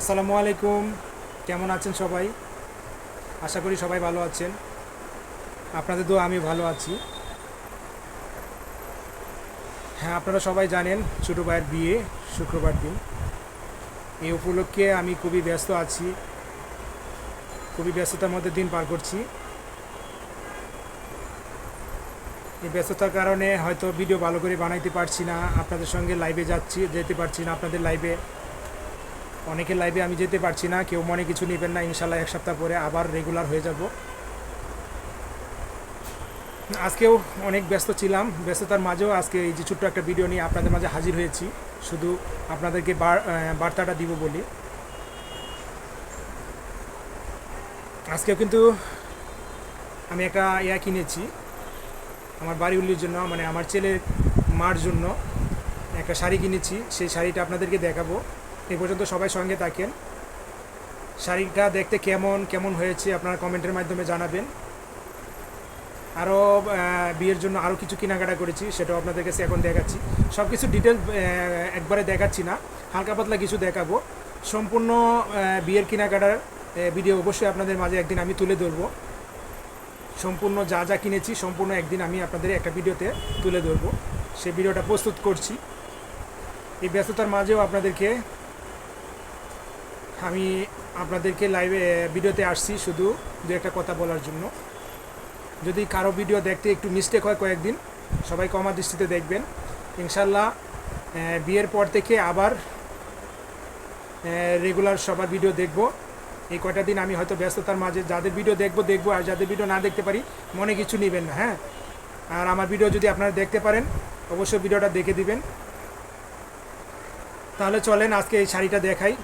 আসসালামু আলাইকুম। কেমন আছেন সবাই? আশা করি সবাই ভালো আছেন। আপনাদের তো আমি ভালো আছি। হ্যাঁ আপনারা সবাই জানেন ছোটো ভাইয়ের বিয়ে শুক্রবার দিন। এই উপলক্ষে আমি খুবই ব্যস্ত আছি। খুবই ব্যস্ততার মধ্যে দিন পার করছি। এই ব্যস্ততার কারণে হয়তো ভিডিও ভালো করে বানাইতে পারছি না। আপনাদের সঙ্গে লাইভে যাচ্ছি, যেতে পারছি না আপনাদের লাইভে অনেকের লাইভে আমি যেতে পারছি না, কেউ মনে কিছু নেবেন না ইনশাল্লাহ এক সপ্তাহ পরে আবার রেগুলার হয়ে যাব। আজকেও অনেক ব্যস্ত ছিলাম, ব্যস্ততার মাঝেও আজকে এই যে ছোট্ট একটা ভিডিও নিয়ে আপনাদের মাঝে হাজির হয়েছি। শুধু আপনাদেরকে বার- বার্তাটা দিব বলি। আজকেও কিন্তু আমি একটা ইয়া কিনেছি, আমার বাড়ি উল্লির জন্য মানে আমার ছেলের মার জন্য একটা শাড়ি কিনেছি। সেই শাড়িটা আপনাদেরকে দেখাবো। এই পর্যন্ত সবাই সঙ্গে থাকেন। শাড়িটা দেখতে কেমন কেমন হয়েছে আপনারা কমেন্টের মাধ্যমে জানাবেন। আরও বিয়ের জন্য আরও কিছু কেনাকাটা করেছি, সেটাও আপনাদের কাছে এখন দেখাচ্ছি। সব কিছু ডিটেল একবারে দেখাচ্ছি না, হালকা পাতলা কিছু দেখাবো। সম্পূর্ণ বিয়ের কেনাকাটার ভিডিও অবশ্যই আপনাদের মাঝে একদিন আমি তুলে ধরবো। সম্পূর্ণ যা যা কিনেছি, সম্পূর্ণ একদিন আমি আপনাদের একটা ভিডিওতে তুলে ধরবো। সেই ভিডিওটা প্রস্তুত করছি। এই ব্যস্ততার মাঝেও আপনাদেরকে আমি আপনাদেরকে লাইভে ভিডিওতে আসছি শুধু দু একটা কথা বলার জন্য। যদি কারও ভিডিও দেখতে একটু মিস্টেক হয় কয়েকদিন, সবাই কমা দৃষ্টিতে দেখবেন। ইনশাল্লাহ বিয়ের পর থেকে আবার রেগুলার সবার ভিডিও দেখব। এই কয়টা দিন আমি হয়তো ব্যস্ততার মাঝে যাদের ভিডিও দেখব দেখব, আর যাদের ভিডিও না দেখতে পারি, মনে কিছু নেবেন না হ্যাঁ? আর আমার ভিডিও যদি আপনারা দেখতে পারেন, অবশ্যই ভিডিওটা দেখে দিবেন। তাহলে চলেন, আজকে এই শাড়িটা দেখাই।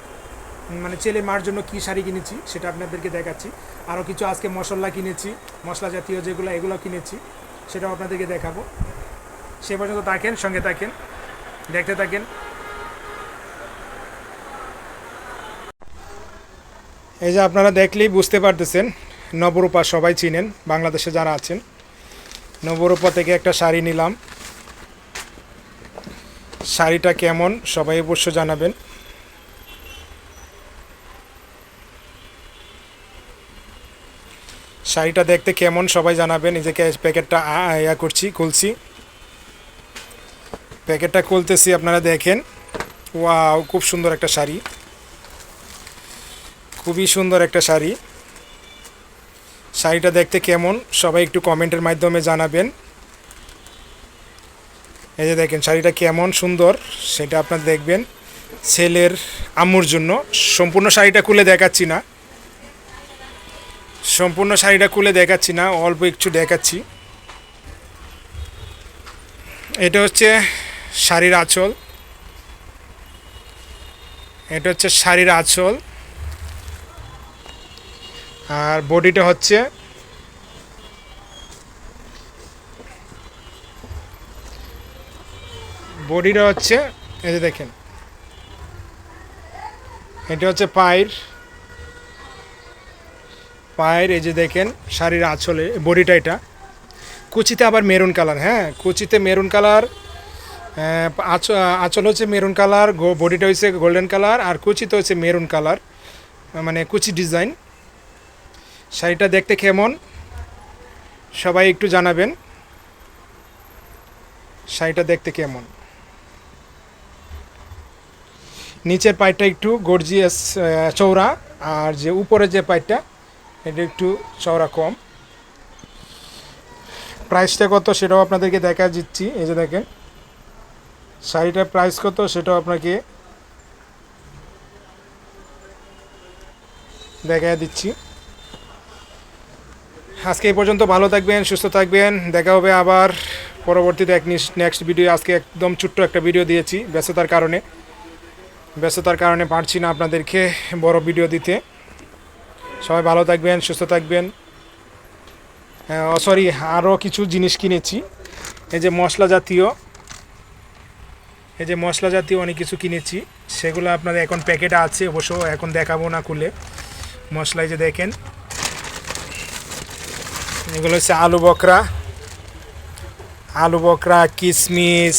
মানে ছেলে মার জন্য কি শাড়ি কিনেছি সেটা আপনাদেরকে দেখাচ্ছি। আরও কিছু আজকে মশলা কিনেছি, মশলা জাতীয় যেগুলো, এগুলো কিনেছি, সেটাও আপনাদেরকে দেখাবো। সে পর্যন্ত থাকেন, সঙ্গে থাকেন, দেখতে থাকেন। এই যে আপনারা দেখলেই বুঝতে পারতেছেন, নবরূপা সবাই চিনেন, বাংলাদেশে যারা আছেন। নবরূপা থেকে একটা শাড়ি নিলাম। শাড়িটা কেমন, সবাই অবশ্য জানাবেন। শাড়িটা দেখতে কেমন সবাই জানাবেন নিজেকে প্যাকেটটা ইয়া করছি, খুলছি। প্যাকেটটা খুলতেছি, আপনারা দেখেন। ওয়াও, খুব সুন্দর একটা শাড়ি। খুবই সুন্দর একটা শাড়ি। শাড়িটা দেখতে কেমন, সবাই একটু কমেন্টের মাধ্যমে জানাবেন। এই যে দেখেন, শাড়িটা কেমন সুন্দর, সেটা আপনারা দেখবেন। ছেলের আম্মুর জন্য। সম্পূর্ণ শাড়িটা খুলে দেখাচ্ছি না। সম্পূর্ণ শাড়িটা খুলে দেখাচ্ছি না, অল্প একটু দেখাচ্ছি। এটা হচ্ছে শাড়ির আঁচল। এটা হচ্ছে শাড়ির আঁচল। আর বডিটা হচ্ছে বডিটা হচ্ছে, এই যে দেখেন। এটা হচ্ছে পায়ের পায়ের এই যে দেখেন শাড়ির আঁচলে, বডিটা এটা। কুচিতে আবার মেরুন কালার হ্যাঁ কুচিতে মেরুন কালার আঁচল হচ্ছে মেরুন কালার বডিটা হচ্ছে গোল্ডেন কালার, আর কুচিতে হচ্ছে মেরুন কালার মানে কুচি ডিজাইন। শাড়িটা দেখতে কেমন? সবাই একটু জানাবেন। শাড়িটা দেখতে কেমন? নিচের পাইটটা একটু গর্জিয়াস চৌড়া আর যে উপরের যে পাইটটা এটা একটু চওড়া কম। প্রাইসটা কত সেটাও আপনাদেরকে দেখা দিচ্ছি। এই যে দেখেন, শাড়িটার প্রাইস কত সেটাও আপনাকে দেখা দিচ্ছি। আজকে এই পর্যন্ত ভালো থাকবেন, সুস্থ থাকবেন। দেখা হবে আবার পরবর্তীতে এক নেক্সট ভিডিও আজকে একদম ছোট্ট একটা ভিডিও দিয়েছি ব্যস্ততার কারণে। ব্যস্ততার কারণে পারছি না আপনাদেরকে বড় ভিডিও দিতে। সবাই ভালো থাকবেন, সুস্থ থাকবেন। সরি আরও কিছু জিনিস কিনেছি। এই যে মশলা জাতীয়, এই যে মশলা জাতীয় অনেক কিছু কিনেছি। সেগুলো আপনাদের এখন প্যাকেটে আছে, অবশ্য এখন দেখাবো না খুলে। মশলা এই যে দেখেন। এগুলো হচ্ছে আলু বকরা। আলু বকরা কিশমিশ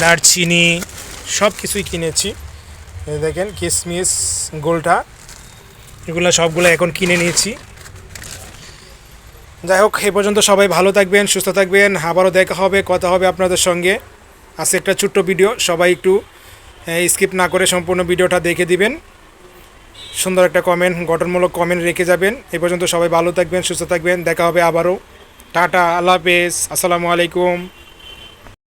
দারচিনি সব কিছুই কিনেছি দেখেন, কিসমিস, গোলটা। এগুলো সবগুলো এখন কিনে নিয়েছি। যাই হোক এ পর্যন্ত সবাই ভালো থাকবেন, সুস্থ থাকবেন। আবারও দেখা হবে, কথা হবে আপনাদের সঙ্গে। আছে একটা ছোট্ট ভিডিও, সবাই একটু স্কিপ না করে সম্পূর্ণ ভিডিওটা দেখে দিবেন। সুন্দর একটা কমেন্ট গঠনমূলক কমেন্ট রেখে যাবেন। এ পর্যন্ত সবাই ভালো থাকবেন, সুস্থ থাকবেন। দেখা হবে আবারও। টাটা, আল্লাহ হাফেজ। আসসালামু আলাইকুম।